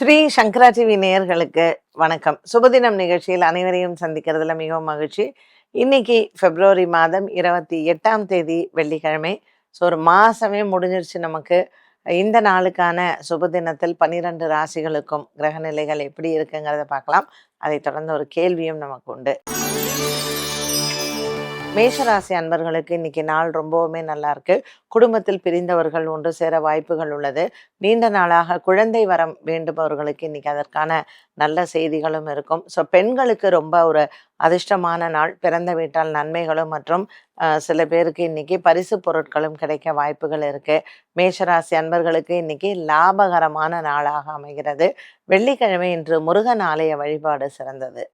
ஸ்ரீ சங்கரா TV நேயர்களுக்கு வணக்கம். சுபதினம் நிகழ்ச்சியில் அனைவரையும் சந்திக்கிறதுல மிகவும் மகிழ்ச்சி. இன்னைக்கு பிப்ரவரி மாதம் இருபத்தி எட்டாம் தேதி வெள்ளிக்கிழமை. ஸோ ஒரு மாதமே முடிஞ்சிருச்சு நமக்கு. இந்த நாளுக்கான சுபதினத்தில் பன்னிரண்டு ராசிகளுக்கும் கிரக நிலைகள் எப்படி இருக்குங்கிறத பார்க்கலாம். அதை தொடர்ந்து ஒரு கேள்வியும் நமக்கு உண்டு. மேஷராசி அன்பர்களுக்கு இன்னைக்கு நாள் ரொம்பவுமே நல்லா இருக்கு குடும்பத்தில் பிரிந்தவர்கள் ஒன்று சேர வாய்ப்புகள் உள்ளது. நீண்ட நாளாக குழந்தை வரம் வேண்டுபவர்களுக்கு இன்னைக்கு அதற்கான நல்ல செய்திகளும் இருக்கும். ஸோ பெண்களுக்கு ரொம்ப ஒரு அதிர்ஷ்டமான நாள். பிறந்த வீட்டால் நன்மைகளும் மற்றும் சில பேருக்கு இன்னைக்கு பரிசு பொருட்களும் கிடைக்க வாய்ப்புகள் இருக்கு. மேஷராசி அன்பர்களுக்கு இன்னைக்கு லாபகரமான நாளாக அமைகிறது. வெள்ளிக்கிழமை இன்று முருகன் ஆலய வழிபாடு சிறந்தது.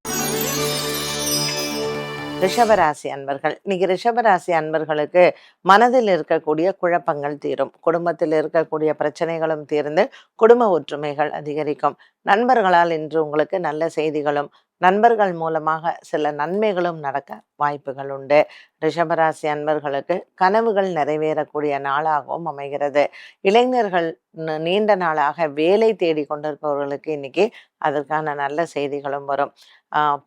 ரிஷபராசி அன்பர்கள். இன்னைக்கு ரிஷபராசி அன்பர்களுக்கு மனதில் இருக்கக்கூடிய குழப்பங்கள் தீரும். குடும்பத்தில் இருக்கக்கூடிய பிரச்சனைகளும் தீர்ந்து குடும்ப ஒற்றுமைகள் அதிகரிக்கும். நண்பர்களால் இன்று உங்களுக்கு நல்ல செய்திகளும் நண்பர்கள் மூலமாக சில நன்மைகளும் நடக்க வாய்ப்புகள் உண்டு. ரிஷபராசி அன்பர்களுக்கு கனவுகள் நிறைவேறக்கூடிய நாளாகவும் அமைகிறது. இளைஞர்கள் நீண்ட நாளாக வேலை தேடி கொண்டிருப்பவர்களுக்கு இன்னைக்கு அதற்கான நல்ல செய்திகளும் வரும்.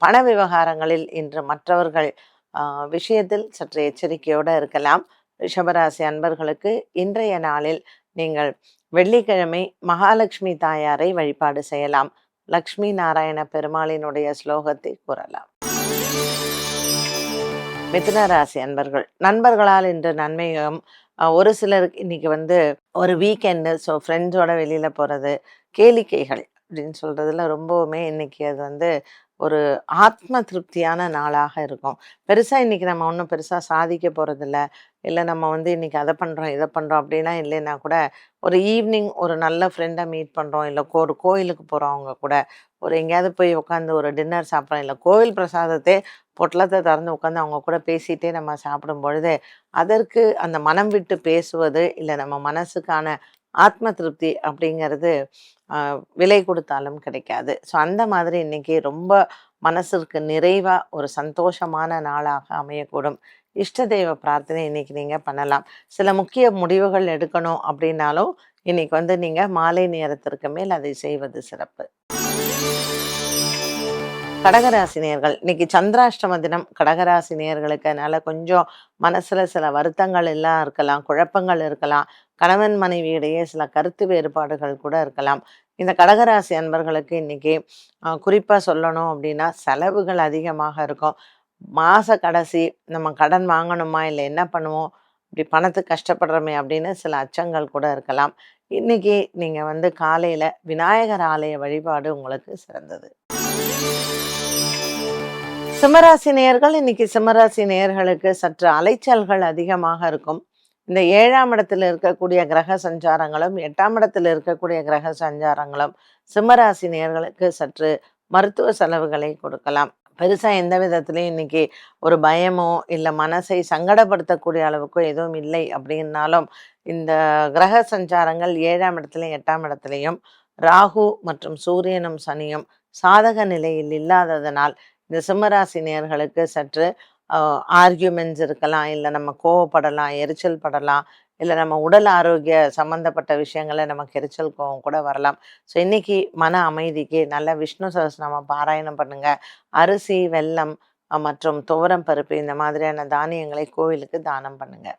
பண விவகாரங்களில் இன்று மற்றவர்கள் விஷயத்தில் சற்று எச்சரிக்கையோடு இருக்கலாம். ரிஷபராசி அன்பர்களுக்கு இன்றைய நாளில் நீங்கள் வெள்ளிக்கிழமை மகாலட்சுமி தாயாரை வழிபாடு செய்யலாம். லக்ஷ்மி நாராயண பெருமாளினுடைய ஸ்லோகத்தை கூறலாம். மிதுன ராசி அன்பர்கள் நண்பர்களால் இன்று நன்மையும் ஒரு சிலருக்கு இன்னைக்கு வந்து ஒரு வீக்கெண்டு ஸோ ஃப்ரெண்ட்ஸோட வெளியில போறது கேளிக்கைகள் அப்படின்னு சொல்றதுல ரொம்பவுமே இன்னைக்கு அது வந்து ஒரு ஆத்ம திருப்தியான நாளாக இருக்கும். பெருசாக இன்றைக்கி நம்ம ஒன்றும் பெருசாக சாதிக்க போகிறதில்ல இல்லை நம்ம வந்து இன்றைக்கி அதை பண்ணுறோம் இதை பண்ணுறோம் அப்படின்னா இல்லைன்னா கூட ஒரு ஈவினிங் ஒரு நல்ல ஃப்ரெண்டை மீட் பண்ணுறோம் இல்லை ஒரு கோயிலுக்கு போகிறவங்க அவங்க கூட ஒரு எங்கேயாவது போய் உட்காந்து ஒரு டின்னர் சாப்பிட்றோம். இல்லை கோவில் பிரசாதத்தை பொட்டலத்தை திறந்து உட்காந்து அவங்க கூட பேசிகிட்டே நம்ம சாப்பிடும் பொழுது அதற்கு அந்த மனம் விட்டு பேசுவது இல்லை நம்ம மனசுக்கான ஆத்ம திருப்தி அப்படிங்கிறது விலை கொடுத்தாலும் கிடைக்காது. ஸோ அந்த மாதிரி இன்றைக்கி ரொம்ப மனசிற்கு நிறைவாக ஒரு சந்தோஷமான நாளாக அமையக்கூடும். இஷ்ட தெய்வ பிரார்த்தனை இன்னைக்கு நீங்கள் பண்ணலாம். சில முக்கிய முடிவுகள் எடுக்கணும் அப்படின்னாலும் இன்னைக்கு வந்து நீங்கள் மாலை நேரத்திற்கு மேல் அதை செய்வது சிறப்பு. கடகராசி நேயர்கள் இன்னைக்கு சந்திராஷ்டம தினம் கடகராசி நேயர்களுக்கு அதனால கொஞ்சம் மனசுல சில வருத்தங்கள் எல்லாம் இருக்கலாம் குழப்பங்கள் இருக்கலாம். கணவன் மனைவியிடையே சில கருத்து வேறுபாடுகள் கூட இருக்கலாம். இந்த கடகராசி அன்பர்களுக்கு இன்னைக்கு குறிப்பாக சொல்லணும் அப்படின்னா செலவுகள் அதிகமாக இருக்கும். மாத கடைசி நம்ம கடன் வாங்கணுமா? இல்லை என்ன பண்ணுவோம்? இப்படி பணத்துக்கு கஷ்டப்படுறோமே அப்படின்னு சில அச்சங்கள் கூட இருக்கலாம். இன்னைக்கு நீங்கள் வந்து காலையில் விநாயகர் ஆலய வழிபாடு உங்களுக்கு சிறந்தது. சிம்மராசி நேயர்கள் இன்னைக்கு சிம்மராசி நேயர்களுக்கு சற்று அலைச்சல்கள் அதிகமாக இருக்கும். இந்த ஏழாம் இடத்துல இருக்கக்கூடிய கிரக சஞ்சாரங்களும் எட்டாம் இடத்துல இருக்கக்கூடிய கிரக சஞ்சாரங்களும் சிம்மராசி நேர்களுக்கு சற்று மருத்துவ செலவுகளை கொடுக்கலாம். பெருசாக எந்த விதத்துலையும் இன்னைக்கு ஒரு பயமோ இல்லை மனசை சங்கடப்படுத்தக்கூடிய அளவுக்கோ எதுவும் இல்லை அப்படின்னாலும் இந்த கிரக சஞ்சாரங்கள் ஏழாம் இடத்துலையும் எட்டாம் இடத்துலையும் ராகு மற்றும் சூரியனும் சனியும் சாதக நிலையில் இல்லாததனால் இந்த சிம்மராசி நேர்களுக்கு சற்று ஆர்கியூமெண்ட்ஸ் இருக்கலாம் இல்லை நம்ம கோவப்படலாம் எரிச்சல் படலாம் இல்லை நம்ம உடல் ஆரோக்கிய சம்பந்தப்பட்ட விஷயங்களை நமக்கு எரிச்சல் கோவம் கூட வரலாம். ஸோ இன்றைக்கி மன அமைதிக்கு நல்ல விஷ்ணு சகஸ்ரநாம பாராயணம் பண்ணுங்கள் அரிசி வெல்லம் மற்றும் துவரம் பருப்பு இந்த மாதிரியான தானியங்களை கோவிலுக்கு தானம் பண்ணுங்கள்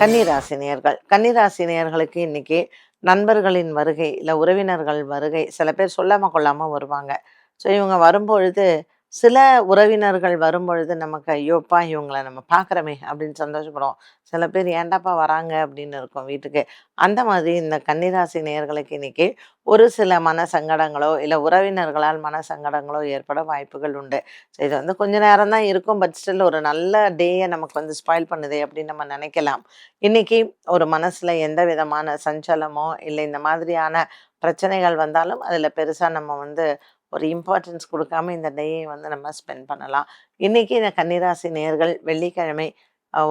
கன்னிராசினியர்கள். கன்னிராசினியர்களுக்கு இன்றைக்கி நண்பர்களின் வருகை இல்லை உறவினர்கள் வருகை சில பேர் சொல்லாமல் கொள்ளாமல் வருவாங்க. ஸோ இவங்க வரும்பொழுது சில உறவினர்கள் வரும்பொழுது நமக்கு ஐயோப்பா இவங்களை நம்ம பார்க்குறோமே அப்படின்னு சந்தோஷப்படுவோம். சில பேர் ஏன்டாப்பா வராங்க? அப்படின்னு இருக்கும் வீட்டுக்கு. அந்த மாதிரி இந்த கன்னிராசி நேயர்களுக்கு இன்னைக்கு ஒரு சில மன சங்கடங்களோ இல்லை உறவினர்களால் மன சங்கடங்களோ ஏற்பட வாய்ப்புகள் உண்டு. ஸோ இது வந்து கொஞ்ச நேரம் தான் இருக்கும். பட் ஸ்டில் ஒரு நல்ல டேயை நமக்கு வந்து ஸ்பாயில் பண்ணுதே அப்படின்னு நம்ம நினைக்கலாம். இன்னைக்கு ஒரு மனசில் எந்த விதமான சஞ்சலமோ இல்லை இந்த மாதிரியான பிரச்சனைகள் வந்தாலும் அதில் பெருசாக நம்ம வந்து ஒரு இம்பார்ட்டன்ஸ் கொடுக்காம இந்த டேயை வந்து நம்ம ஸ்பெண்ட் பண்ணலாம். இன்னைக்கு இந்த கன்னிராசி நேர்கள் வெள்ளிக்கிழமை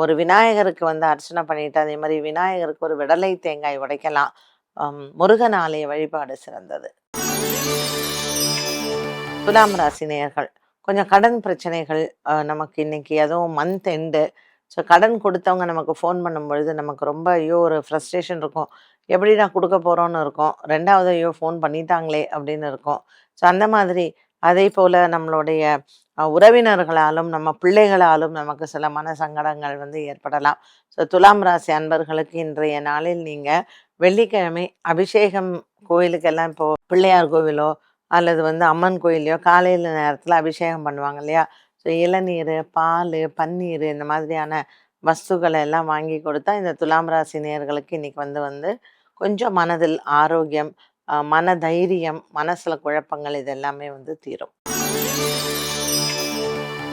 ஒரு விநாயகருக்கு வந்து அர்ச்சனை பண்ணிட்டு அதே மாதிரி விநாயகருக்கு ஒரு விடலை தேங்காய் உடைக்கலாம். முருகன் ஆலய வழிபாடு சிறந்தது. துலாம் ராசி நேயர்கள் கொஞ்சம் கடன் பிரச்சனைகள் நமக்கு இன்னைக்கு அதுவும் மந்த் எண்டு ஸோ கடன் கொடுத்தவங்க நமக்கு ஃபோன் பண்ணும்பொழுது நமக்கு ரொம்ப ஐயோ ஒரு ஃப்ரஸ்ட்ரேஷன் இருக்கும். எப்படி நான் கொடுக்க போகிறோன்னு இருக்கும். ரெண்டாவது ஐயோ ஃபோன் பண்ணிட்டாங்களே அப்படின்னு இருக்கும். ஸோ அந்த மாதிரி அதே போல் நம்மளுடைய உறவினர்களாலும் நம்ம பிள்ளைகளாலும் நமக்கு சில மன சங்கடங்கள் வந்து ஏற்படலாம். ஸோ துலாம் ராசி அன்பர்களுக்கு இன்றைய நாளில் நீங்கள் வெள்ளிக்கிழமை அபிஷேகம் கோயிலுக்கெல்லாம் இப்போது பிள்ளையார் கோவிலோ அல்லது வந்து அம்மன் கோயிலையோ காலையில் நேரத்தில் அபிஷேகம் பண்ணுவாங்க இல்லையா? ஸோ இளநீர் பால் பன்னீர் இந்த மாதிரியான வஸ்துக்களை எல்லாம் வாங்கி கொடுத்தா இந்த துலாம் ராசி நேர்களுக்கு இன்னைக்கு வந்து வந்து கொஞ்சம் மனதில் ஆரோக்கியம் மன தைரியம் மனசில் குழப்பங்கள் இது எல்லாமே வந்து தீரும்.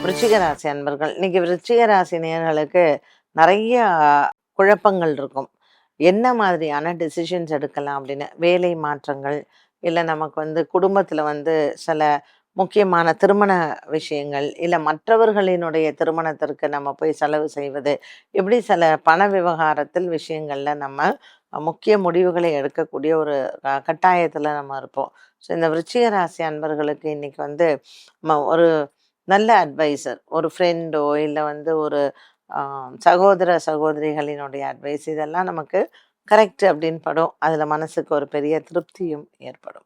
விருச்சிக ராசி அன்பர்கள் இன்னைக்கு விருச்சிக ராசி நேர்களுக்கு நிறைய குழப்பங்கள் இருக்கும். என்ன மாதிரியான டெசிஷன்ஸ் எடுக்கலாம் அப்படின்னு? வேலை மாற்றங்கள் இல்லை நமக்கு வந்து குடும்பத்தில் வந்து சில முக்கியமான திருமண விஷயங்கள் இல்லை மற்றவர்களினுடைய திருமணத்திற்கு நம்ம போய் செலவு செய்வது இப்படி சில பண விவகாரத்தில் விஷயங்களில் நம்ம முக்கிய முடிவுகளை எடுக்கக்கூடிய ஒரு கட்டாயத்தில் நம்ம இருப்போம். ஸோ இந்த விருச்சிக ராசி அன்பர்களுக்கு இன்னைக்கு வந்து ம- ஒரு நல்ல அட்வைசர் ஒரு ஃப்ரெண்டோ இல்லை வந்து ஒரு சகோதர சகோதரிகளினுடைய அட்வைஸ் இதெல்லாம் நமக்கு கரெக்ட் அப்படின்னு படும். அதில் மனசுக்கு ஒரு பெரிய திருப்தியும் ஏற்படும்.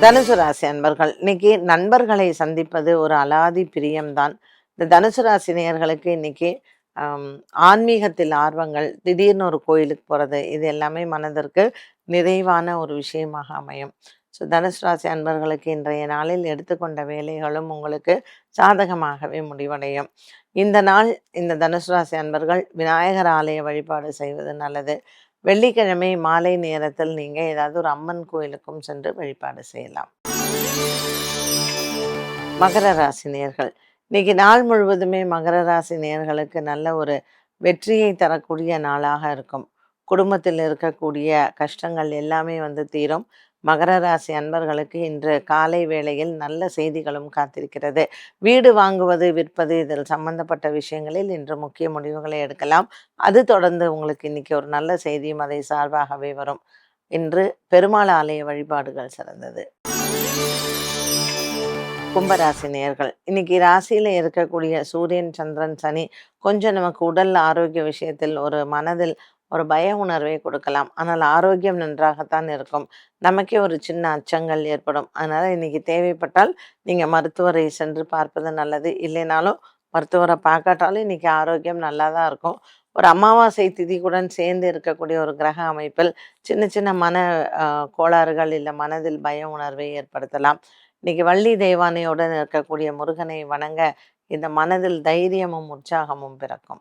தனுசு ராசி அன்பர்கள் இன்னைக்கு நண்பர்களை சந்திப்பது ஒரு அலாதி பிரியம்தான் இந்த தனுசு ராசி நேயர்களுக்கு இன்னைக்கு ஆன்மீகத்தில் ஆர்வங்கள் திடீர்னு ஒரு கோயிலுக்கு போகிறது இது எல்லாமே மனதிற்கு நிறைவான ஒரு விஷயமாக அமையும். ஸோ தனுசு ராசி அன்பர்களுக்கு இன்றைய நாளில் எடுத்துக்கொண்ட வேலைகளும் உங்களுக்கு சாதகமாகவே முடிவடையும். இந்த நாள் இந்த தனுசு ராசி அன்பர்கள் விநாயகர் ஆலய வழிபாடு செய்வது நல்லது. வெள்ளிக்கிழமை மாலை நேரத்தில் நீங்கள் ஏதாவது ஒரு அம்மன் கோயிலுக்கும் சென்று வழிபாடு செய்யலாம். மகர ராசி நேர்கள் இன்னைக்கு நாள் முழுவதுமே மகர ராசி நேர்களுக்கு நல்ல ஒரு வெற்றியை தரக்கூடிய நாளாக இருக்கும். குடும்பத்தில் இருக்கக்கூடிய கஷ்டங்கள் எல்லாமே வந்து தீரும். மகர ராசி அன்பர்களுக்கு இன்று காலை வேளையில் நல்ல செய்திகளும் காத்திருக்கிறது. வீடு வாங்குவது விற்பது இதில் சம்பந்தப்பட்ட விஷயங்களில் இன்று முக்கிய முடிவுகளை எடுக்கலாம். அது தொடர்ந்து உங்களுக்கு இன்னைக்கு ஒரு நல்ல செய்தியும் அதை சார்பாகவே வரும். இன்று பெருமாள் ஆலய வழிபாடுகள் சிறந்தது. கும்பராசி நேர்கள் இன்னைக்கு ராசியில இருக்கக்கூடிய சூரியன் சந்திரன் சனி கொஞ்சம் நமக்கு உடல் ஆரோக்கிய விஷயத்தில் ஒரு மனதில் ஒரு பய உணர்வை கொடுக்கலாம். ஆனால் ஆரோக்கியம் நன்றாகத்தான் இருக்கும். நமக்கே ஒரு சின்ன அச்சங்கள் ஏற்படும். அதனால இன்னைக்கு தேவைப்பட்டால் நீங்க மருத்துவரை சென்று பார்ப்பது நல்லது. இல்லைனாலும் மருத்துவரை பார்க்காட்டாலும் இன்னைக்கு ஆரோக்கியம் நல்லா தான் இருக்கும். ஒரு அமாவாசை திதிக்குடன் சேர்ந்து இருக்கக்கூடிய ஒரு கிரக அமைப்பில் சின்ன சின்ன மன கோளாறுகள் இல்லை மனதில் பய உணர்வை ஏற்படுத்தலாம். இன்னைக்கு வள்ளி தெய்வானையுடன் இருக்கக்கூடிய முருகனை வணங்க இந்த மனதில் தைரியமும் உற்சாகமும் பிறக்கும்.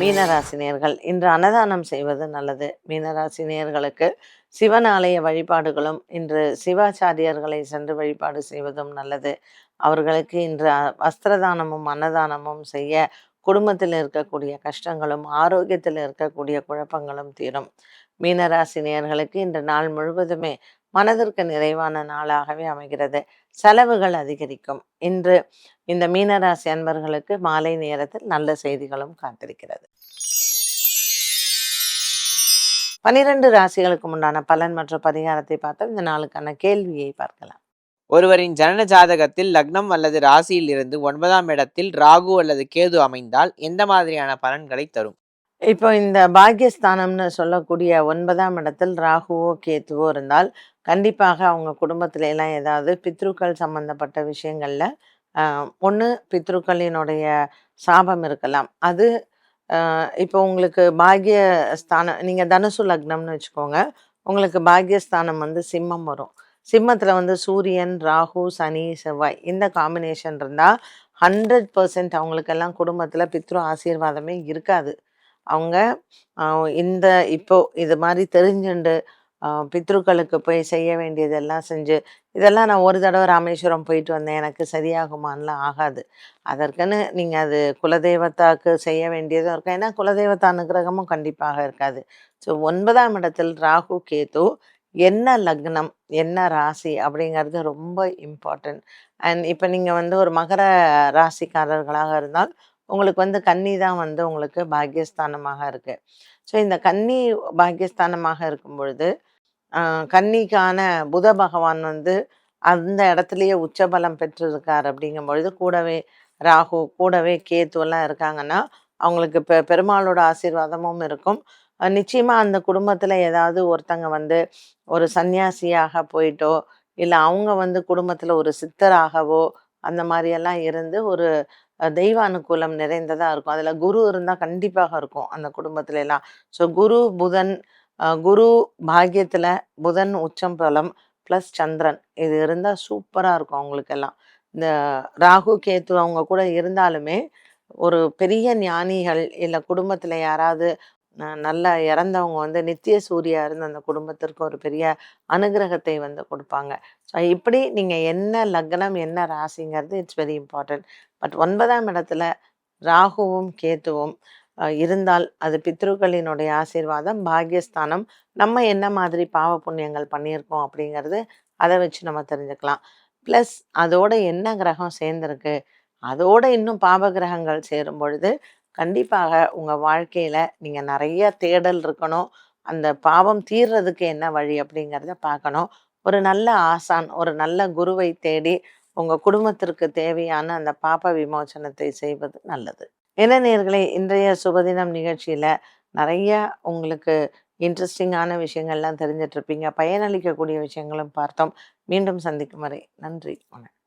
மீனராசினியர்கள் இன்று அன்னதானம் செய்வது நல்லது. மீனராசினியர்களுக்கு சிவன் ஆலய வழிபாடுகளும் இன்று சிவாச்சாரியர்களை சென்று வழிபாடு செய்வதும் நல்லது. அவர்களுக்கு இன்று வஸ்திரதானமும் அன்னதானமும் செய்ய குடும்பத்தில் இருக்கக்கூடிய கஷ்டங்களும் ஆரோக்கியத்தில் இருக்கக்கூடிய குழப்பங்களும் தீரும். மீனராசினியர்களுக்கு இன்று நாள் முழுவதுமே மனதிற்கு நிறைவான நாளாகவே அமைகிறது. செலவுகள் அதிகரிக்கும். இன்று இந்த மீனராசி அன்பர்களுக்கு மாலை நேரத்தில் நல்ல செய்திகளும் காத்திருக்கிறது. பனிரெண்டு ராசிகளுக்கு உண்டான பலன் மற்றும் பரிகாரத்தை பார்த்தோம். இந்த நாளுக்கான கேள்வியை பார்க்கலாம். ஒருவரின் ஜனன ஜாதகத்தில் லக்னம் அல்லது ராசியில் இருந்து ஒன்பதாம் இடத்தில் ராகு அல்லது கேது அமைந்தால் எந்த மாதிரியான பலன்களை தரும்? இப்போ இந்த பாக்கியஸ்தானம்னு சொல்லக்கூடிய ஒன்பதாம் இடத்தில் ராகுவோ கேத்துவோ இருந்தால் கண்டிப்பாக அவங்க குடும்பத்துல எல்லாம் ஏதாவது பித்ருக்கள் சம்பந்தப்பட்ட விஷயங்கள்ல ஒன்று பித்ருக்களினுடைய சாபம் இருக்கலாம். அது இப்போ உங்களுக்கு பாகிய ஸ்தானம் நீங்கள் தனுசு லக்னம்னு வச்சுக்கோங்க உங்களுக்கு பாகியஸ்தானம் வந்து சிம்மம் வரும். சிம்மத்தில் வந்து சூரியன் ராகு சனி செவ்வாய் இந்த காம்பினேஷன் இருந்தால் ஹண்ட்ரட் பர்சன்ட் அவங்களுக்கெல்லாம் குடும்பத்தில் பித்ரு ஆசீர்வாதமே இருக்காது. அவங்க இந்த இப்போ இது மாதிரி தெரிஞ்சுண்டு பித்ருக்களுக்கு போய் செய்ய வேண்டியதெல்லாம் செஞ்சு இதெல்லாம் நான் ஒரு தடவை ராமேஸ்வரம் போயிட்டு வந்தேன். எனக்கு சரியாகுமான்லாம் ஆகாது. அதற்குன்னு நீங்கள் அது குலதெய்வத்தாக்கு செய்ய வேண்டியதும் இருக்கும் ஏன்னா குலதெய்வத்த அனுகிரகமும் கண்டிப்பாக இருக்காது. ஸோ ஒன்பதாம் இடத்தில் ராகு கேது என்ன லக்னம் என்ன ராசி அப்படிங்கிறது ரொம்ப இம்பார்ட்டன்ட். அண்ட் இப்போ நீங்கள் வந்து ஒரு மகர ராசிக்காரர்களாக இருந்தால் உங்களுக்கு வந்து கன்னி தான் வந்து உங்களுக்கு பாக்கியஸ்தானமாக இருக்குது ஸோ இந்த கன்னி பாக்கியஸ்தானமாக இருக்கும் பொழுது கன்னிக்கான புத பகவான் வந்து அந்த இடத்துலயே உச்சபலம் பெற்றிருக்கார் அப்படிங்கும் பொழுது கூடவே ராகு கூடவே கேத்து எல்லாம் இருக்காங்கன்னா அவங்களுக்கு பெ பெருமாளோட ஆசீர்வாதமும் இருக்கும். நிச்சயமாக நிச்சயமா அந்த குடும்பத்துல ஏதாவது ஒருத்தங்க வந்து ஒரு சன்னியாசியாக போயிட்டோ இல்லை அவங்க வந்து குடும்பத்துல ஒரு சித்தராகவோ அந்த மாதிரியெல்லாம் இருந்து ஒரு தெய்வ அனுகூலம் நிறைந்ததாக இருக்கும். அதில் குரு இருந்தால் கண்டிப்பாக இருக்கும் அந்த குடும்பத்துல எல்லாம் ஸோ குரு புதன் குரு பாக்கியத்தில் புதன் உச்சம் பலம் ப்ளஸ் சந்திரன் இது இருந்தால் சூப்பராக இருக்கும் அவங்களுக்கெல்லாம். இந்த ராகு கேத்து அவங்க கூட இருந்தாலுமே ஒரு பெரிய ஞானிகள் இல்லை குடும்பத்தில் யாராவது நல்லா இறந்தவங்க வந்து நித்திய சூரியா இருந்து அந்த குடும்பத்திற்கு ஒரு பெரிய அனுகிரகத்தை வந்து கொடுப்பாங்க. ஸோ இப்படி நீங்கள் என்ன லக்னம் என்ன ராசிங்கிறது இட்ஸ் வெரி இம்பார்ட்டன்ட். பட் ஒன்பதாம் இடத்துல ராகுவும் கேத்துவும் இருந்தால் அது பித்ருக்களினுடைய ஆசீர்வாதம் பாக்யஸ்தானம் நம்ம என்ன மாதிரி பாவ புண்ணியங்கள் பண்ணியிருக்கோம் அப்படிங்கிறது அதை வச்சு நம்ம தெரிஞ்சுக்கலாம். ப்ளஸ் அதோட என்ன கிரகம் சேர்ந்துருக்கு அதோட இன்னும் பாப கிரகங்கள் சேரும் பொழுது கண்டிப்பாக உங்கள் வாழ்க்கையில் நீங்கள் நிறைய தேடல் இருக்கணும். அந்த பாவம் தீர்றதுக்கு என்ன வழி அப்படிங்கிறத பார்க்கணும். ஒரு நல்ல ஆசான் ஒரு நல்ல குருவை தேடி உங்கள் குடும்பத்திற்கு தேவையான அந்த பாப விமோசனத்தை செய்வது நல்லது. என்ன இன்றைய சுபதினம் நிகழ்ச்சியில் நிறைய உங்களுக்கு இன்ட்ரெஸ்டிங்கான விஷயங்கள்லாம் தெரிஞ்சிட்ருப்பீங்க. பயனளிக்கக்கூடிய விஷயங்களும் பார்த்தோம். மீண்டும் சந்திக்கும் வரை நன்றி வணக்கம்.